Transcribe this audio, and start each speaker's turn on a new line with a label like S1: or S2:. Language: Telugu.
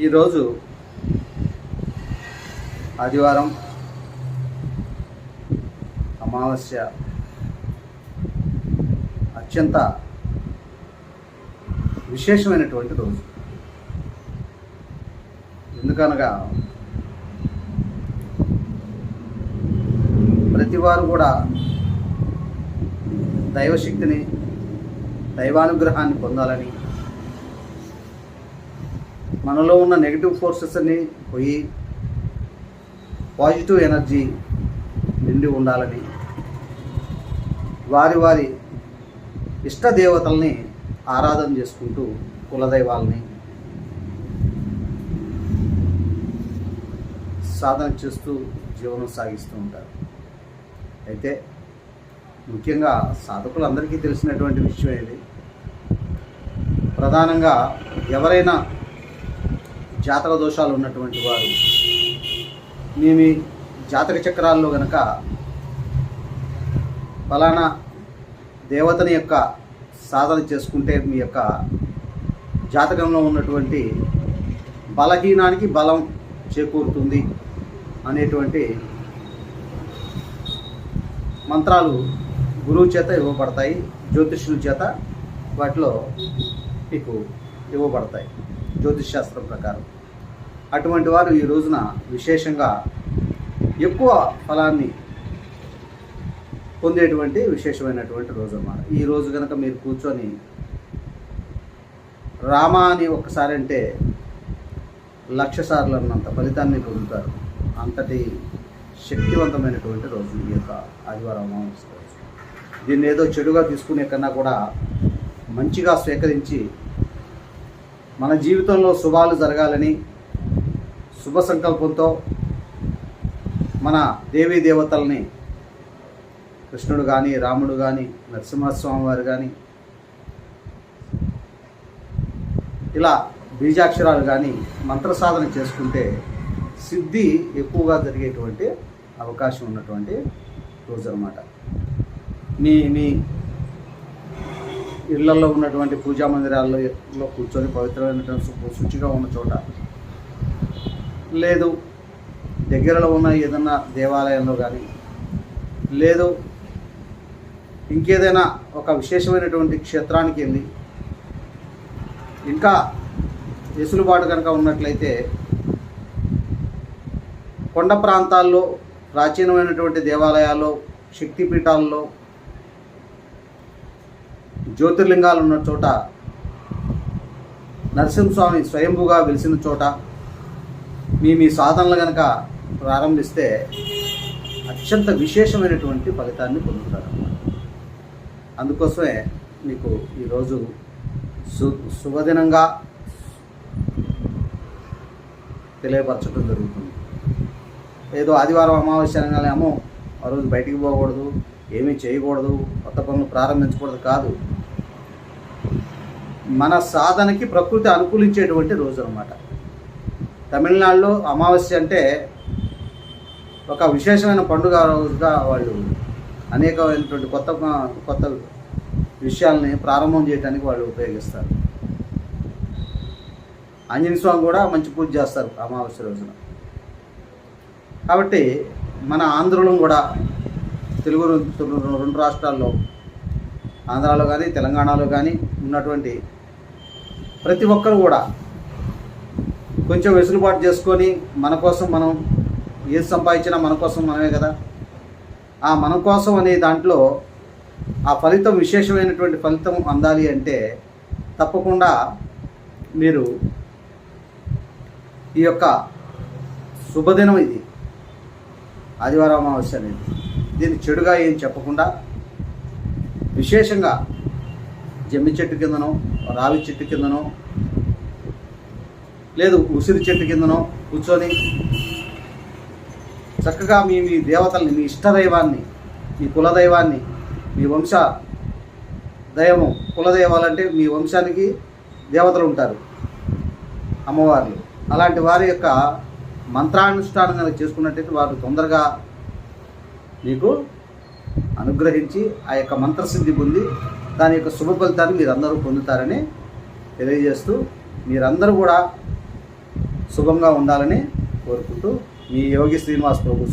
S1: ఈరోజు ఆదివారం అమావాస్య అత్యంత విశేషమైనటువంటి రోజు. ఎందుకనగా ప్రతివారు కూడా దైవశక్తిని దైవానుగ్రహాన్ని పొందాలని మనలో ఉన్న నెగిటివ్ ఫోర్సెస్ని పోయి పాజిటివ్ ఎనర్జీ నిండి ఉండాలని వారి వారి ఇష్ట దేవతల్ని ఆరాధన చేసుకుంటూ కులదైవాల్ని సాధన చేస్తూ జీవనం సాగిస్తూ ఉంటారు. అయితే ముఖ్యంగా సాధకులందరికీ తెలిసినటువంటి విషయం ఇది. ప్రధానంగా ఎవరైనా జాతక దోషాలు ఉన్నటువంటి వారు మేము జాతక చక్రాల్లో గనక ఫలానా దేవతని యొక్క సాధన చేసుకుంటే మీ యొక్క జాతకంలో ఉన్నటువంటి బలహీనానికి బలం చేకూరుతుంది అనేటువంటి మంత్రాలు గురువు చేత ఇవ్వబడతాయి జ్యోతిష్యుల చేత వాటిలో మీకు ఇవ్వబడతాయి జ్యోతిష్ శాస్త్రం ప్రకారం. అటువంటి వారు ఈ రోజున విశేషంగా ఎక్కువ ఫలాన్ని పొందేటువంటి విశేషమైనటువంటి రోజు అన్నమాట. ఈ రోజు కనుక మీరు కూర్చొని రామ అని ఒక్కసారి అంటే లక్ష సార్లు అన్నంత ఫలితాన్ని పొందుతారు. అంతటి శక్తివంతమైనటువంటి రోజు ఈ యొక్క ఆదివారం అమావాస్య రోజు. దీన్ని ఏదో చెడుగా తీసుకునే కన్నా కూడా మంచిగా స్వీకరించి మన జీవితంలో శుభాలు జరగాలని శుభ సంకల్పంతో మన దేవీ దేవతల్ని కృష్ణుడు కానీ రాముడు కానీ నరసింహస్వామి వారు కానీ ఇలా బీజాక్షరాలు కానీ మంత్ర సాధన చేసుకుంటే సిద్ధి ఎక్కువగా జరిగేటువంటి అవకాశం ఉన్నటువంటి రోజు అనమాట మీ మీ ఇళ్ళలో ఉన్నటువంటి పూజా మందిరాల్లో కూర్చొని పవిత్రమైనటువంటి శుచిగా ఉన్న చోట లేదు. దగ్గరలో ఉన్న ఏదన్నా దేవాలయంలో కానీ లేదు. ఇంకేదైనా ఒక విశేషమైనటువంటి క్షేత్రానికి వెళ్ళి ఇంకా వెసులుబాటు కనుక ఉన్నట్లయితే కొండ ప్రాంతాల్లో ప్రాచీనమైనటువంటి దేవాలయాల్లో శక్తిపీఠాల్లో జ్యోతిర్లింగాలు ఉన్న చోట నరసింహస్వామి స్వయంభుగా వెలిసిన చోట మీ మీ సాధనలు కనుక ప్రారంభిస్తే అత్యంత విశేషమైనటువంటి ఫలితాన్ని పొందుతారు. అందుకోసమే మీకు ఈరోజు సు శుభదినంగా తెలియపరచడం జరుగుతుంది. ఏదో ఆదివారం అమావాస్య అనగానేమో ఆ రోజు బయటికి పోకూడదు ఏమీ చేయకూడదు కొత్త పనులు ప్రారంభించకూడదు కాదు. మన సాధనకి ప్రకృతి అనుకూలించేటువంటి రోజు అనమాట తమిళనాడులో అమావాస్య అంటే ఒక విశేషమైన పండుగ రోజుగా వాళ్ళు అనేకమైనటువంటి కొత్త కొత్త విషయాల్ని ప్రారంభం చేయడానికి వాళ్ళు ఉపయోగిస్తారు. ఆంజనేయ స్వామి కూడా మంచి పూజ చేస్తారు అమావాస్య రోజున. కాబట్టి మన ఆంధ్రలో కూడా తెలుగు రెండు రెండు రాష్ట్రాల్లో ఆంధ్రాలో కానీ తెలంగాణలో కానీ ఉన్నటువంటి ప్రతి ఒక్కరు కూడా కొంచెం వెసులుబాటు చేసుకొని మన కోసం మనం ఏది సంపాదించినా మన కోసం మనమే కదా. ఆ మన కోసం అనే దాంట్లో ఆ ఫలితం విశేషమైనటువంటి ఫలితం అందాలి అంటే తప్పకుండా మీరు ఈ యొక్క శుభదినం ఇది. ఆదివారం అమావాస్య అనేది. దీన్ని చెడుగా ఏం చెప్పకుండా విశేషంగా జమ్మి చెట్టు కిందనో రావి చెట్టు కిందనో లేదు ఉసిరి చెట్టు కిందనో కూర్చొని చక్కగా మీ మీ దేవతల్ని మీ ఇష్టదైవాన్ని మీ కులదైవాన్ని మీ వంశ దైవము కులదైవాలంటే మీ వంశానికి దేవతలు ఉంటారు అమ్మవార్లు. అలాంటి వారి యొక్క మంత్రానుష్ఠానం కనుక చేసుకున్నట్టయితే వారు తొందరగా మీకు అనుగ్రహించి ఆ యొక్క మంత్రసిద్ధి పొంది దాని యొక్క శుభ ఫలితాన్ని మీరందరూ పొందుతారని తెలియజేస్తూ మీరందరూ కూడా సుఖంగా ఉండాలని కోరుకుంటూ మీ యోగి శ్రీనివాస్ ప్రభు